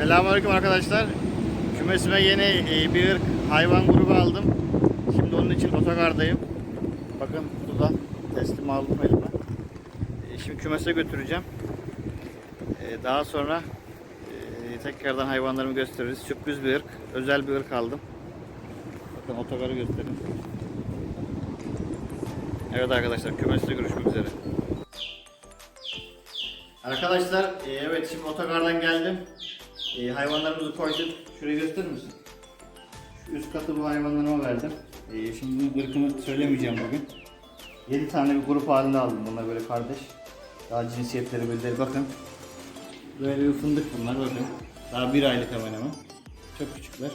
Selamünaleyküm arkadaşlar. Kümesime yeni e, bir ırk hayvan grubu aldım. Şimdi onun için otogardayım. Bakın burada teslim aldım elime. E, Şimdi kümese götüreceğim. E, Daha sonra tekrardan hayvanlarımı gösteririz. Sürpriz bir ırk, özel bir ırk aldım. Bakın otogarı göstereyim. Evet arkadaşlar kümeste görüşmek üzere. Arkadaşlar evet şimdi otogardan geldim. E, hayvanlarımızı koyduk. Şurayı gösterir misin? Şu üst katı bu hayvanlarıma verdim. E, şimdi bunun ırkını söylemeyeceğim bugün. 7 tane bir grup halinde aldım bunlar böyle kardeş. Daha cinsiyetleri belli. Bakın. Böyle bir fındık bunlar bakın. Daha bir aylık hemen hemen. Çok küçükler.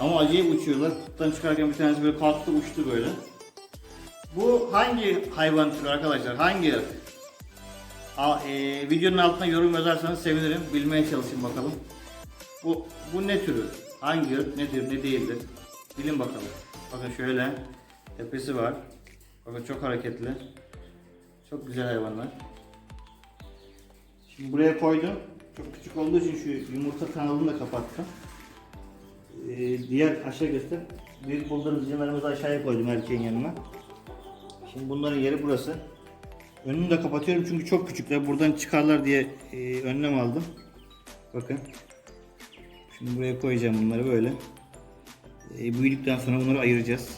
Ama acayip uçuyorlar. Kuttan çıkarken bir tanesi böyle kalktı uçtu böyle. Bu hangi hayvan türü arkadaşlar? Hangi? E, videonun altına yorum yazarsanız sevinirim. Bilmeye çalışın bakalım. Bu bu ne türü? Hangi ırk? Nedir? Ne değildir? Bilin bakalım. Bakın şöyle tepesi var. Bakın çok hareketli. Çok güzel hayvanlar. Şimdi buraya koydum. Çok küçük olduğu için şu yumurta kanalını da kapattım. Ee, diğer aşağı göster. Büyük bulduğum zincirlerimizi aşağıya koydum erkeğin yanına. Şimdi bunların yeri burası. Önünü de kapatıyorum çünkü çok küçükler. Buradan çıkarlar diye e, önlem aldım. Bakın. Şimdi buraya koyacağım bunları böyle. E, büyüdükten sonra bunları ayıracağız.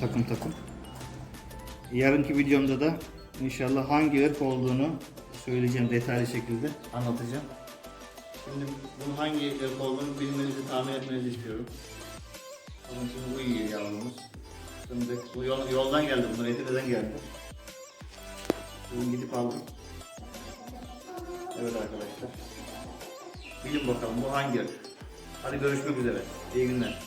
Takım takım. Yarınki videomda da inşallah hangi ırk olduğunu söyleyeceğim detaylı şekilde anlatacağım. Şimdi bunun hangi ırk olduğunu bilmenizi, tahmin etmenizi istiyorum. Onun için bu yavrumuz. Şimdi bu yol, yoldan geldi bunlar, Edirne'den geldi. Bugün gidip aldım. Evet arkadaşlar. Bilin bakalım bu hangi? Hadi görüşmek üzere. İyi günler.